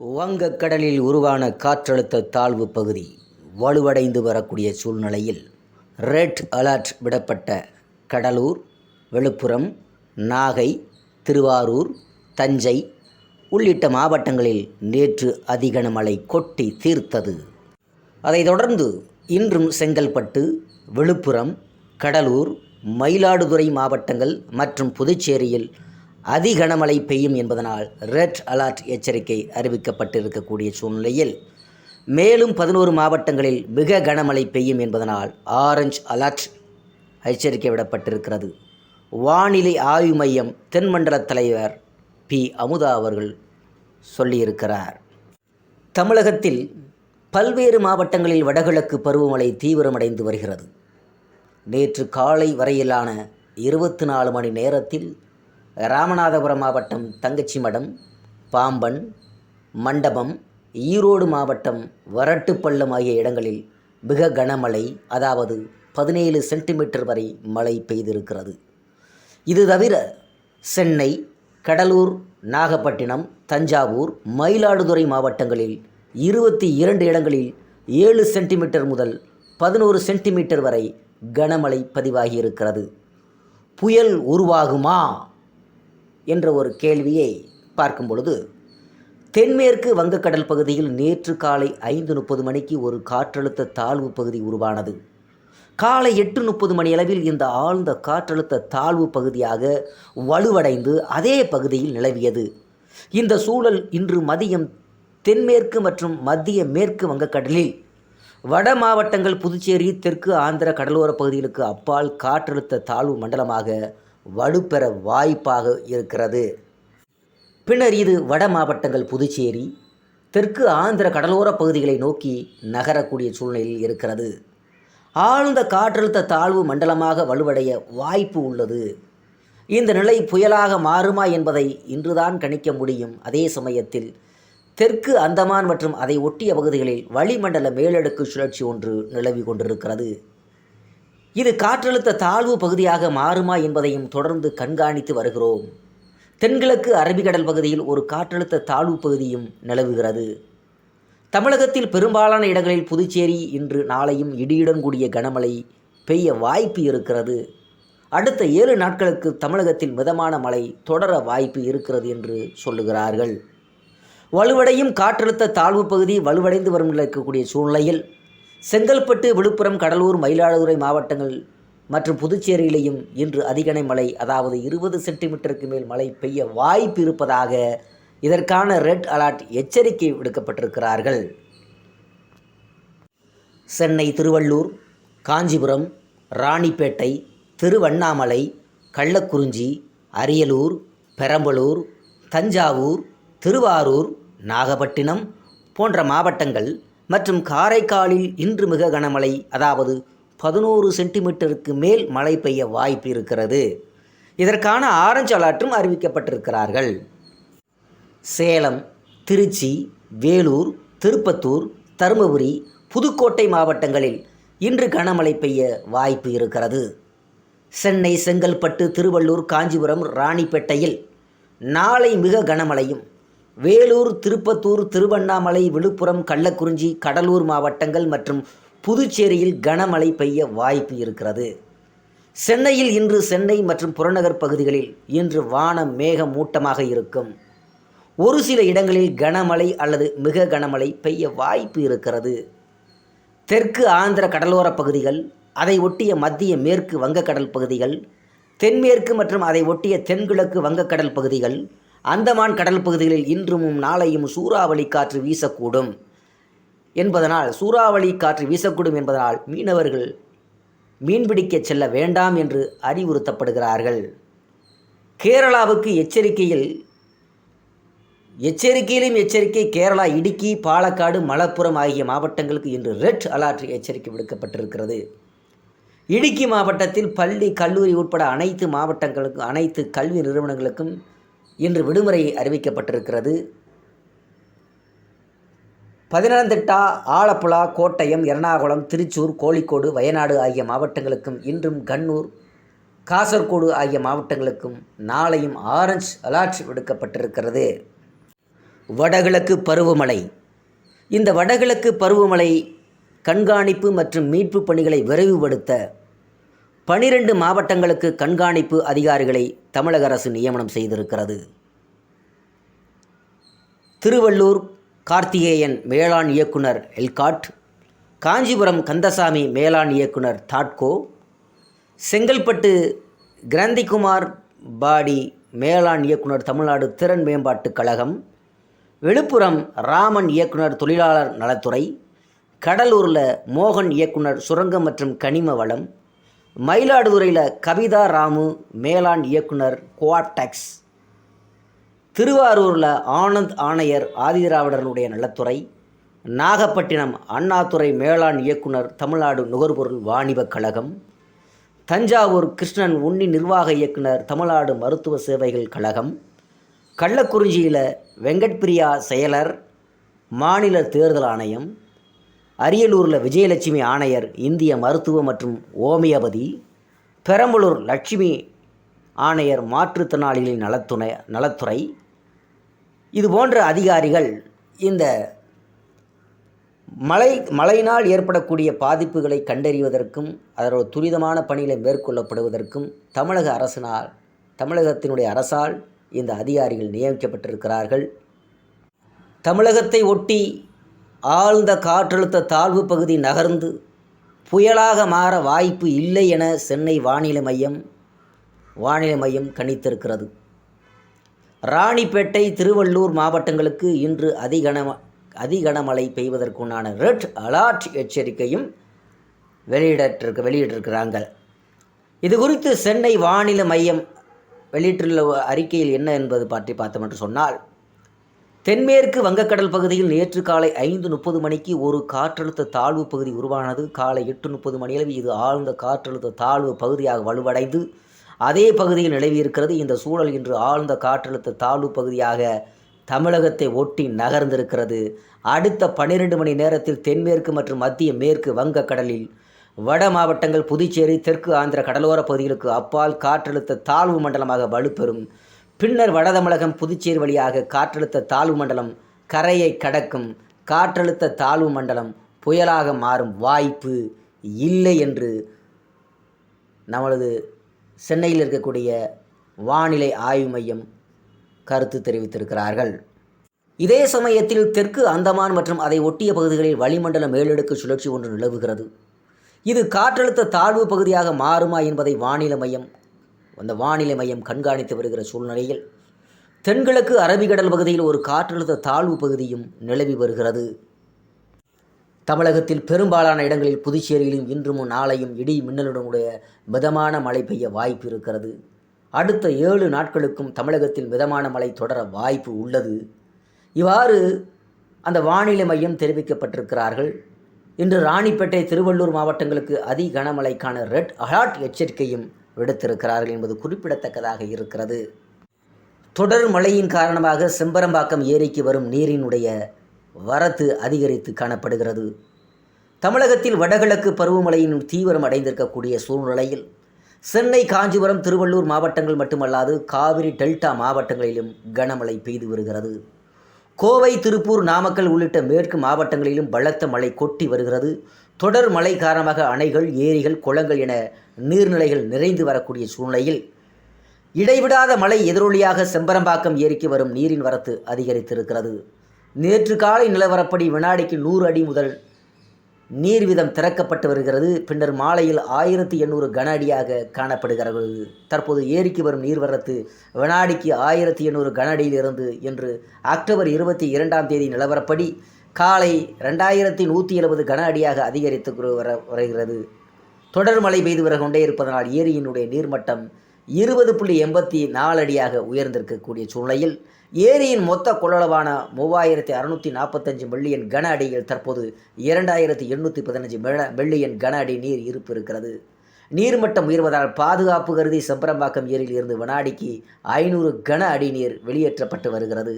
வங்கக்கடலில் உருவான காற்றழுத்த தாழ்வு பகுதி வலுவடைந்து வரக்கூடிய சூழ்நிலையில் ரெட் அலர்ட் விடப்பட்ட கடலூர் விழுப்புரம் நாகை திருவாரூர் தஞ்சை உள்ளிட்ட மாவட்டங்களில் நேற்று அதிகன மழை கொட்டி தீர்த்தது. அதைத் தொடர்ந்து இன்றும் செங்கல்பட்டு விழுப்புரம் கடலூர் மயிலாடுதுறை மாவட்டங்கள் மற்றும் புதுச்சேரியில் அதி கனமழை பெய்யும் என்பதனால் ரெட் அலர்ட் எச்சரிக்கை அறிவிக்கப்பட்டிருக்கக்கூடிய சூழ்நிலையில் மேலும் பதினோரு மாவட்டங்களில் மிக கனமழை பெய்யும் என்பதனால் ஆரஞ்ச் அலர்ட் எச்சரிக்கை விடப்பட்டிருக்கிறது. வானிலை ஆய்வு மையம் தென்மண்டல தலைவர் பி. அமுதா அவர்கள் சொல்லியிருக்கிறார். தமிழகத்தில் பல்வேறு மாவட்டங்களில் வடகிழக்கு பருவமழை தீவிரமடைந்து வருகிறது. நேற்று காலை வரையிலான இருபத்தி நாலு மணி நேரத்தில் ராமநாதபுரம் மாவட்டம் தங்கச்சி மடம் பாம்பன் மண்டபம் ஈரோடு மாவட்டம் வரட்டுப்பள்ளம் ஆகிய இடங்களில் மிக கனமழை அதாவது பதினேழு சென்டிமீட்டர் வரை மழை பெய்திருக்கிறது. இது தவிர சென்னை கடலூர் நாகப்பட்டினம் தஞ்சாவூர் மயிலாடுதுறை மாவட்டங்களில் இருபத்தி இரண்டு இடங்களில் ஏழு சென்டிமீட்டர் முதல் பதினோரு சென்டிமீட்டர் வரை கனமழை பதிவாகியிருக்கிறது. புயல் உருவாகுமா? என்ற ஒரு கேள்வியை பார்க்கும் பொழுது தென்மேற்கு வங்கக்கடல் பகுதியில் நேற்று காலை ஐந்து முப்பது மணிக்கு ஒரு காற்றழுத்த தாழ்வு பகுதி உருவானது. காலை எட்டு முப்பது மணி அளவில் இந்த ஆழ்ந்த காற்றழுத்த தாழ்வு பகுதியாக வலுவடைந்து அதே பகுதியில் நிலவியது. இந்த சூழல் இன்று மதியம் தென்மேற்கு மற்றும் மத்திய மேற்கு வங்கக்கடலில் வட மாவட்டங்கள் புதுச்சேரி தெற்கு ஆந்திர கடலோர பகுதிகளுக்கு அப்பால் காற்றழுத்த தாழ்வு மண்டலமாக வலுப்பெற வாய்ப்பாக இருக்கிறது. பின்னர் இது வட மாவட்டங்கள் புதுச்சேரி தெற்கு ஆந்திர கடலோர பகுதிகளை நோக்கி நகரக்கூடிய சூழ்நிலையில் இருக்கிறது. ஆழ்ந்த காற்றழுத்த தாழ்வு மண்டலமாக வலுவடைய வாய்ப்பு உள்ளது. இந்த நிலை புயலாக மாறுமா என்பதை இன்றுதான் கணிக்க முடியும். அதே சமயத்தில் தெற்கு அந்தமான் மற்றும் அதை ஒட்டிய பகுதிகளில் வளிமண்டல மேலடுக்கு சுழற்சி ஒன்று நிலவி கொண்டிருக்கிறது. இது காற்றழுத்த தாழ்வு பகுதியாக மாறுமா என்பதையும் தொடர்ந்து கண்காணித்து வருகிறோம். தென்கிழக்கு அரபிக்கடல் பகுதியில் ஒரு காற்றழுத்த தாழ்வு பகுதியும் நிலவுகிறது. தமிழகத்தில் பெரும்பாலான இடங்களில் புதுச்சேரி இன்று நாளையும் இடியுடன் கூடிய கனமழை பெய்ய வாய்ப்பு இருக்கிறது. அடுத்த ஏழு நாட்களுக்கு தமிழகத்தில் மிதமான மழை தொடர வாய்ப்பு இருக்கிறது என்று சொல்லுகிறார்கள். வலுவடையும் காற்றழுத்த தாழ்வு பகுதி வலுவடைந்து வரும் இருக்கக்கூடிய சூழ்நிலையில் செங்கல்பட்டு விழுப்புரம் கடலூர் மயிலாடுதுறை மாவட்டங்கள் மற்றும் புதுச்சேரியிலேயும் இன்று அதிகனை மழை அதாவது இருபது சென்டிமீட்டருக்கு மேல் மழை பெய்ய வாய்ப்பு இருப்பதாக இதற்கான ரெட் அலர்ட் எச்சரிக்கை விடுக்கப்பட்டிருக்கிறார்கள். சென்னை திருவள்ளூர் காஞ்சிபுரம் ராணிப்பேட்டை திருவண்ணாமலை கள்ளக்குறிஞ்சி அரியலூர் பெரம்பலூர் தஞ்சாவூர் திருவாரூர் நாகப்பட்டினம் போன்ற மாவட்டங்கள் மற்றும் காரைக்காலில் இன்று மிக கனமழை அதாவது பதினோரு சென்டிமீட்டருக்கு மேல் மழை பெய்ய வாய்ப்பு இருக்கிறது. இதற்கான ஆரஞ்சு அலர்ட்டும் அறிவிக்கப்பட்டிருக்கிறார்கள். சேலம் திருச்சி வேலூர் திருப்பத்தூர் தருமபுரி புதுக்கோட்டை மாவட்டங்களில் இன்று கனமழை பெய்ய வாய்ப்பு இருக்கிறது. சென்னை செங்கல்பட்டு திருவள்ளூர் காஞ்சிபுரம் ராணிப்பேட்டையில் நாளை மிக கனமழையும் வேலூர் திருப்பத்தூர் திருவண்ணாமலை விழுப்புரம் கள்ளக்குறிஞ்சி கடலூர் மாவட்டங்கள் மற்றும் புதுச்சேரியில் கனமழை பெய்ய வாய்ப்பு இருக்கிறது. சென்னையில் இன்று சென்னை மற்றும் புறநகர் பகுதிகளில் இன்று வானம் மேகமூட்டமாக இருக்கும். ஒரு சில இடங்களில் கனமழை அல்லது மிக கனமழை பெய்ய வாய்ப்பு இருக்கிறது. தெற்கு ஆந்திர கடலோர பகுதிகள் அதை ஒட்டிய மத்திய மேற்கு வங்கக்கடல் பகுதிகள் தென்மேற்கு மற்றும் அதை ஒட்டிய தென்கிழக்கு வங்கக்கடல் பகுதிகள் அந்தமான் கடல் பகுதிகளில் இன்றும் நாளையும் சூறாவளி காற்று வீசக்கூடும் என்பதனால் சூறாவளி காற்று வீசக்கூடும் என்பதனால் மீனவர்கள் மீன்பிடிக்க செல்ல வேண்டாம் என்று அறிவுறுத்தப்படுகிறார்கள். கேரளாவுக்கு எச்சரிக்கையில் எச்சரிக்கையிலும் எச்சரிக்கை கேரளா இடுக்கி பாலக்காடு மலப்புரம் ஆகிய மாவட்டங்களுக்கு இன்று ரெட் அலர்ட் எச்சரிக்கை விடுக்கப்பட்டிருக்கிறது. இடுக்கி மாவட்டத்தில் பள்ளி கல்லூரி உட்பட அனைத்து மாவட்டங்களுக்கும் அனைத்து கல்வி நிறுவனங்களுக்கும் இன்று விடுமுறை அறிவிக்கப்பட்டிருக்கிறது. பதினந்திட்டா ஆலப்புழா கோட்டயம் எர்ணாகுளம் திருச்சூர் கோழிக்கோடு வயநாடு ஆகிய மாவட்டங்களுக்கும் இன்றும் கண்ணூர் காசர்கோடு ஆகிய மாவட்டங்களுக்கும் நாளையும் ஆரஞ்ச் அலர்ட் விடுக்கப்பட்டிருக்கிறது. வடகிழக்கு பருவமழை. இந்த வடகிழக்கு பருவமழை கண்காணிப்பு மற்றும் மீட்பு பணிகளை விரைவுபடுத்த பனிரெண்டு மாவட்டங்களுக்கு கண்காணிப்பு அதிகாரிகளை தமிழக அரசு நியமனம் செய்திருக்கிறது. திருவள்ளூர் கார்த்திகேயன் மேலாண் இயக்குனர் எல்காட் காஞ்சிபுரம் கந்தசாமி மேலாண் இயக்குனர் தாட்கோ செங்கல்பட்டு கிரந்திகுமார் பாடி மேலாண் இயக்குனர் தமிழ்நாடு திறன் மேம்பாட்டுக் கழகம் விழுப்புரம் ராமன் இயக்குனர் தொழிலாளர் நலத்துறை கடலூரில் மோகன் இயக்குனர் சுரங்கம் மற்றும் கனிம வளம் மயிலாடுதுறையில் கவிதா ராமு மேலாண் இயக்குனர் குவாட்டெக்ஸ் திருவாரூரில் ஆனந்த் ஆணையர் ஆதிதிராவிடர்களுடைய நலத்துறை. நாகப்பட்டினம் அண்ணாதுறை மேலாண் இயக்குனர் தமிழ்நாடு நுகர்பொருள் வாணிபக் கழகம். தஞ்சாவூர் கிருஷ்ணன் உன்னி நிர்வாக இயக்குனர் தமிழ்நாடு மருத்துவ சேவைகள் கழகம். கள்ளக்குறிஞ்சியில் வெங்கட்பிரியா செயலர் மாநில தேர்தல் ஆணையம். அரியலூரில் விஜயலட்சுமி ஆணையர் இந்திய மருத்துவ மற்றும் ஓமியோபதி பெரம்பலூர் லட்சுமி ஆணையர் மாற்றுத்திறனாளிகளின் நலத்துணை நலத்துறை. இது போன்ற அதிகாரிகள் இந்த மழை மழையினால் ஏற்படக்கூடிய பாதிப்புகளை கண்டறிவதற்கும் அதோட துரிதமான பணிகளை மேற்கொள்ளப்படுவதற்கும் தமிழக அரசினால் தமிழகத்தினுடைய அரசால் இந்த அதிகாரிகள் நியமிக்கப்பட்டிருக்கிறார்கள். தமிழகத்தை ஒட்டி ஆழ்ந்த காற்றழுத்த தாழ்வு பகுதி நகர்ந்து புயலாக மாற வாய்ப்பு இல்லை என சென்னை வானிலை மையம் வானிலை மையம் கணித்திருக்கிறது. ராணிப்பேட்டை திருவள்ளூர் மாவட்டங்களுக்கு இன்று அதிகன அதிகனமழை பெய்வதற்குண்டான ரெட் அலர்ட் எச்சரிக்கையும் வெளியிடத்திற்கு வெளியிட்டிருக்கிறாங்க. இது குறித்து சென்னை வானிலை மையம் வெளியிட்டுள்ள அறிக்கையில் என்ன என்பது பற்றி பார்த்தோம் என்று சொன்னால் தென்மேற்கு வங்கக்கடல் பகுதியில் நேற்று காலை ஐந்து முப்பது மணிக்கு ஒரு காற்றழுத்த தாழ்வு பகுதி உருவானது. காலை எட்டு முப்பது மணியளவு இது ஆழ்ந்த காற்றழுத்த தாழ்வு பகுதியாக வலுவடைந்து அதே பகுதியில் நிலவியிருக்கிறது. இந்த சூழல் இன்று ஆழ்ந்த காற்றழுத்த தாழ்வு பகுதியாக தமிழகத்தை ஒட்டி நகர்ந்திருக்கிறது. அடுத்த பன்னிரெண்டு மணி நேரத்தில் தென்மேற்கு மற்றும் மத்திய மேற்கு வங்கக்கடலில் வட மாவட்டங்கள் புதுச்சேரி தெற்கு ஆந்திர கடலோர பகுதிகளுக்கு அப்பால் காற்றழுத்த தாழ்வு மண்டலமாக வலுப்பெறும். பின்னர் வடதமிழகம் புதுச்சேரி வழியாக காற்றழுத்த தாழ்வு மண்டலம் கரையை கடக்கும் காற்றழுத்த தாழ்வு மண்டலம் புயலாக மாறும் வாய்ப்பு இல்லை என்று நமது சென்னையில் இருக்கக்கூடிய வானிலை ஆய்வு மையம் கருத்து தெரிவித்திருக்கிறார்கள். இதே சமயத்தில் தெற்கு அந்தமான் மற்றும் அதை ஒட்டிய பகுதிகளில் வளிமண்டல மேலடுக்கு சுழற்சி ஒன்று நிலவுகிறது. இது காற்றழுத்த தாழ்வு பகுதியாக மாறுமா என்பதை வானிலை மையம் அந்த வானிலை மையம் கண்காணித்து வருகிற சூழ்நிலையில் தென்கிழக்கு அரபிக்கடல் பகுதியில் ஒரு காற்றழுத்த தாழ்வு பகுதியும் நிலவி வருகிறது. தமிழகத்தில் பெரும்பாலான இடங்களில் புதுச்சேரியிலும் இன்றும் நாளையும் இடி மின்னலுடனுடைய மிதமான மழை பெய்ய வாய்ப்பு இருக்கிறது. அடுத்த ஏழு நாட்களுக்கும் தமிழகத்தில் மிதமான மழை தொடர வாய்ப்பு உள்ளது. இவ்வாறு அந்த வானிலை மையம் தெரிவிக்கப்பட்டிருக்கிறார்கள். இன்று ராணிப்பேட்டை திருவள்ளூர் மாவட்டங்களுக்கு அதி கனமழைக்கான ரெட் அலர்ட் எச்சரிக்கையும் விடுத்திருக்கிறார்கள் என்பது குறிப்பிடத்தக்கதாக இருக்கிறது. தொடர் மழையின் காரணமாக செம்பரம்பாக்கம் ஏரிக்கு வரும் நீரினுடைய வரத்து அதிகரித்து காணப்படுகிறது. தமிழகத்தில் வடகிழக்கு பருவமழையின் தீவிரம் அடைந்திருக்கக்கூடிய சூழ்நிலையில் சென்னை காஞ்சிபுரம் திருவள்ளூர் மாவட்டங்கள் மட்டுமல்லாது காவிரி டெல்டா மாவட்டங்களிலும் கனமழை பெய்து வருகிறது. கோவை திருப்பூர் நாமக்கல் உள்ளிட்ட மேற்கு மாவட்டங்களிலும் பலத்த மழை கொட்டி வருகிறது. தொடர் மழை காரணமாக அணைகள் ஏரிகள் குளங்கள் என நீர்நிலைகள் நிறைந்து வரக்கூடிய சூழ்நிலையில் இடைவிடாத மழை எதிரொலியாக செம்பரம்பாக்கம் ஏரிக்கு வரும் நீரின் வரத்து அதிகரித்திருக்கிறது. நேற்று காலை நிலவரப்படி வினாடிக்கு நூறு அடி முதல் நீர் வீதம் திறக்கப்பட்டு வருகிறது. பின்னர் மாலையில் ஆயிரத்தி எண்ணூறு கன அடியாக காணப்படுகிறது. தற்போது ஏரிக்கு வரும் நீர்வரத்து வினாடிக்கு ஆயிரத்தி எண்ணூறு கன அடியிலிருந்து என்று அக்டோபர் இருபத்தி இரண்டாம் தேதி நிலவரப்படி காலை ரெண்டாயிரத்தி நூற்றி எழுபது கன அடியாக அதிகரித்து வர வருகிறது. தொடர் மழை பெய்து வர கொண்டே இருப்பதனால் ஏரியினுடைய நீர்மட்டம் இருபது புள்ளி எண்பத்தி நாலு அடியாக உயர்ந்திருக்கக்கூடிய சூழ்நிலையில் ஏரியின் மொத்த கொள்ளளவான மூவாயிரத்தி அறுநூற்றி நாற்பத்தஞ்சு மில்லியன் கன அடியில் தற்போது இரண்டாயிரத்தி எண்ணூற்றி பதினஞ்சு மில்லியன் கன அடி நீர் இருப்பு இருக்கிறது. நீர்மட்டம் உயர்வதால் பாதுகாப்பு கருதி செம்பரம்பாக்கம் ஏரியில் இருந்து வினாடிக்கு ஐநூறு கன அடி நீர் வெளியேற்றப்பட்டு வருகிறது.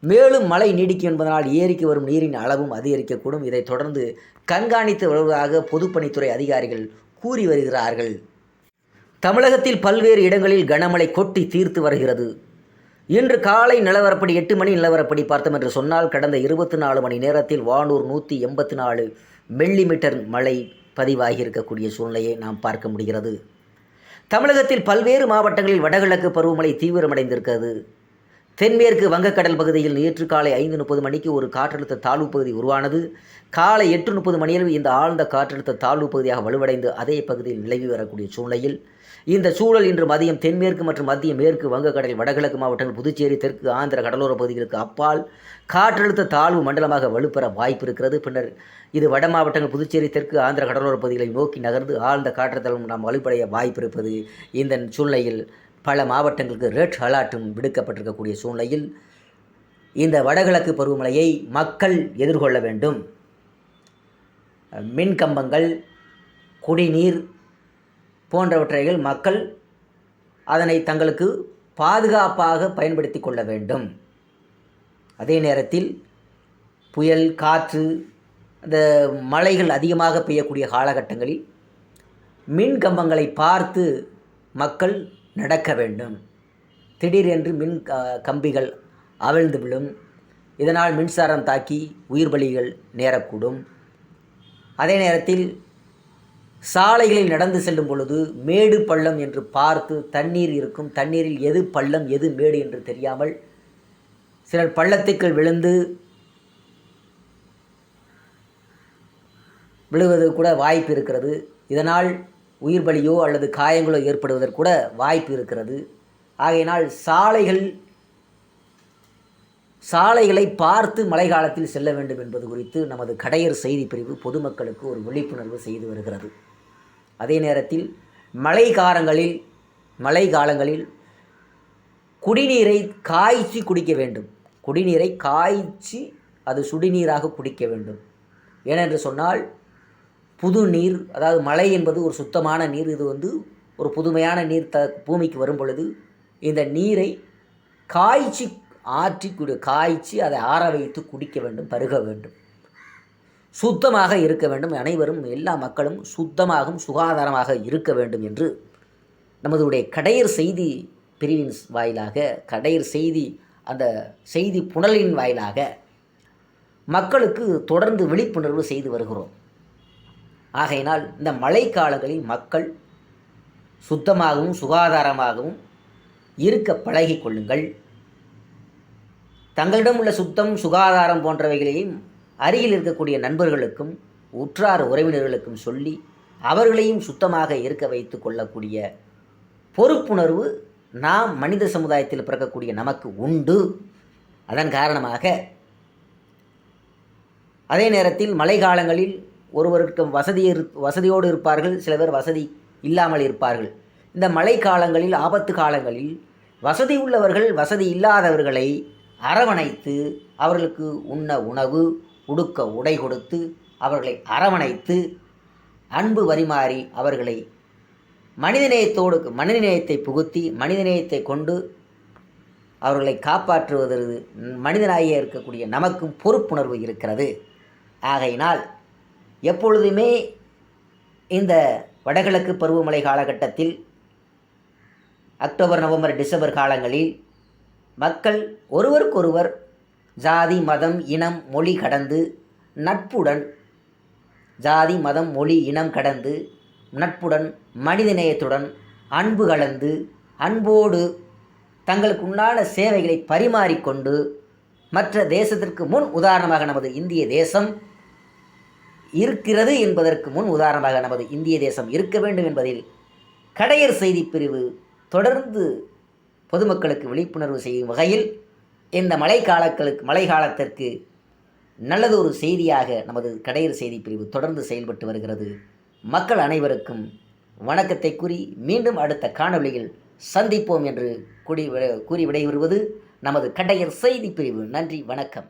மேலும் மழை நீடிக்கும் என்பதனால் ஏரிக்கு வரும் நீரின் அளவும் அதிகரிக்கக்கூடும். இதைத் தொடர்ந்து கண்காணித்து வருவதாக பொதுப்பணித்துறை அதிகாரிகள் கூறி வருகிறார்கள். தமிழகத்தில் பல்வேறு இடங்களில் கனமழை கொட்டி தீர்த்து வருகிறது. இன்று காலை நிலவரப்படி எட்டு மணி நிலவரப்படி பார்த்தோம் என்று சொன்னால் கடந்த இருபத்தி நாலு மணி நேரத்தில் வானூர் நூற்றி எண்பத்தி நாலு மில்லிமீட்டர் மழை பதிவாகி இருக்கக்கூடிய சூழ்நிலையை நாம் பார்க்க முடிகிறது. தமிழகத்தில் பல்வேறு மாவட்டங்களில் வடகிழக்கு பருவமழை தீவிரமடைந்திருக்கிறது. தென்மேற்கு வங்கக்கடல் பகுதியில் நேற்று காலை ஐந்து முப்பது மணிக்கு ஒரு காற்றழுத்த தாழ்வு பகுதி உருவானது. காலை எட்டு முப்பது மணியில் இந்த ஆழ்ந்த காற்றழுத்த தாழ்வு பகுதியாக வலுவடைந்து அதே பகுதியில் நிலவி வரக்கூடிய சூழ்நிலையில் இந்த சூழல் இன்று மதியம் தென்மேற்கு மற்றும் மத்திய மேற்கு வங்கக்கடல் வடகிழக்கு மாவட்டங்கள் புதுச்சேரி தெற்கு ஆந்திர கடலோர பகுதிகளுக்கு அப்பால் காற்றழுத்த தாழ்வு மண்டலமாக வலுப்பெற வாய்ப்பு இருக்கிறது. பின்னர் இது வட மாவட்டங்கள் புதுச்சேரி தெற்கு ஆந்திர கடலோர பகுதிகளை நோக்கி நகர்ந்து ஆழ்ந்த காற்றழுத்தம் நாம் வலுப்படைய வாய்ப்பு இருப்பது இந்த சூழ்நிலையில் பல மாவட்டங்களுக்கு ரெட் அலர்ட்டும் விடுக்கப்பட்டிருக்கக்கூடிய சூழ்நிலையில் இந்த வடகிழக்கு பருவமழையை மக்கள் எதிர்கொள்ள வேண்டும். மின் கம்பங்கள் குடிநீர் போன்றவற்றைகள் மக்கள் அதனை தங்களுக்கு பாதுகாப்பாக பயன்படுத்தி கொள்ள வேண்டும். அதே நேரத்தில் புயல் காற்று அந்த மழைகள் அதிகமாக பெய்யக்கூடிய காலகட்டங்களில் மின் கம்பங்களை பார்த்து மக்கள் நடக்க வேண்டும். திடீரென்று மின் கம்பிகள் அவிழ்ந்து விழும். இதனால் மின்சாரம் தாக்கி உயிர் பலிகள் நேரக்கூடும். அதே நேரத்தில் சாலைகளில் நடந்து செல்லும் பொழுது மேடு பள்ளம் என்று பார்த்து தண்ணீர் இருக்கும். தண்ணீரில் எது பள்ளம் எது மேடு என்று தெரியாமல் சிலர் பள்ளத்துக்குள் விழுந்து விழுவது கூட வாய்ப்பு இருக்கிறது. இதனால் உயிர் பலியோ அல்லது காயங்களோ ஏற்படுவதற்கு கூட வாய்ப்பு இருக்கிறது. ஆகையினால் சாலைகள் சாலைகளை பார்த்து மழை காலத்தில் செல்ல வேண்டும் என்பது குறித்து நமது கடையர் செய்தி பிரிவு பொதுமக்களுக்கு ஒரு விழிப்புணர்வு செய்து வருகிறது. அதே நேரத்தில் மழை காலங்களில் மழை காலங்களில் குடிநீரை காய்ச்சி குடிக்க வேண்டும். குடிநீரை காய்ச்சி அது சுடிநீராக குடிக்க வேண்டும். ஏனென்று சொன்னால் புது நீர் அதாவது மழை என்பது ஒரு சுத்தமான நீர் இது வந்து ஒரு புதுமையான நீர் த பூமிக்கு வரும் பொழுது இந்த நீரை காய்ச்சி ஆற்றி குடி காய்ச்சி அதை ஆற வைத்து குடிக்க வேண்டும் பருக வேண்டும். சுத்தமாக இருக்க வேண்டும். அனைவரும் எல்லா மக்களும் சுத்தமாகவும் சுகாதாரமாக இருக்க வேண்டும் என்று நமதுடைய கடையர் செய்தி பிரிவின் வாயிலாக கடையர் செய்தி அந்த செய்தி புனலின் வாயிலாக மக்களுக்கு தொடர்ந்து விழிப்புணர்வு செய்து வருகிறோம். ஆகையினால் இந்த மழை காலங்களில் மக்கள் சுத்தமாகவும் சுகாதாரமாகவும் இருக்க பழகி கொள்ளுங்கள். தங்களிடம் உள்ள சுத்தம் சுகாதாரம் போன்றவைகளையும் அருகில் இருக்கக்கூடிய நண்பர்களுக்கும் உற்றார் உறவினர்களுக்கும் சொல்லி அவர்களையும் சுத்தமாக இருக்க வைத்து கொள்ளக்கூடிய பொறுப்புணர்வு நாம் மனித சமுதாயத்தில் பிறக்கக்கூடிய நமக்கு உண்டு. அதன் காரணமாக அதே நேரத்தில் மழை காலங்களில் ஒருவருக்கு வசதி வசதியோடு இருப்பார்கள் சில பேர் வசதி இல்லாமல் இருப்பார்கள். இந்த மழை காலங்களில் ஆபத்து காலங்களில் வசதி உள்ளவர்கள் வசதி இல்லாதவர்களை அரவணைத்து அவர்களுக்கு உண்ண உணவு உடுக்க உடை கொடுத்து அவர்களை அரவணைத்து அன்பு வரிமாறி அவர்களை மனிதநேயத்தோடு மனிதநேயத்தை புகுத்தி மனிதநேயத்தை கொண்டு அவர்களை காப்பாற்றுவதற்கு மனிதனாகிய இருக்கக்கூடிய நமக்கும் பொறுப்புணர்வு இருக்கிறது. ஆகையினால் எப்பொழுதுமே இந்த வடகிழக்கு பருவமழை காலகட்டத்தில் அக்டோபர் நவம்பர் டிசம்பர் காலங்களில் மக்கள் ஒருவருக்கொருவர் ஜாதி மதம் இனம் மொழி கடந்து நட்புடன் ஜாதி மதம் மொழி இனம் கடந்து நட்புடன் மனிதநேயத்துடன் அன்பு கலந்து அன்போடு தங்களுக்கு உண்டான சேவைகளை பரிமாறிக்கொண்டு மற்ற தேசத்திற்கு முன் உதாரணமாக நமது இந்திய தேசம் இருக்கிறது என்பதற்கு முன் உதாரணமாக நமது இந்திய தேசம் இருக்க வேண்டும் என்பதில் கடையர் செய்தி பிரிவு தொடர்ந்து பொதுமக்களுக்கு விழிப்புணர்வு செய்யும் வகையில் இந்த மழை காலங்களுக்கு மழை காலத்திற்கு நல்லதொரு செய்தியாக நமது கடையர் செய்தி பிரிவு தொடர்ந்து செயல்பட்டு வருகிறது. மக்கள் அனைவருக்கும் வணக்கத்தை கூறி மீண்டும் அடுத்த காணொளியில் சந்திப்போம் என்று கூடி கூறி விடைபெறுவது நமது கடையர் செய்தி பிரிவு நன்றி வணக்கம்.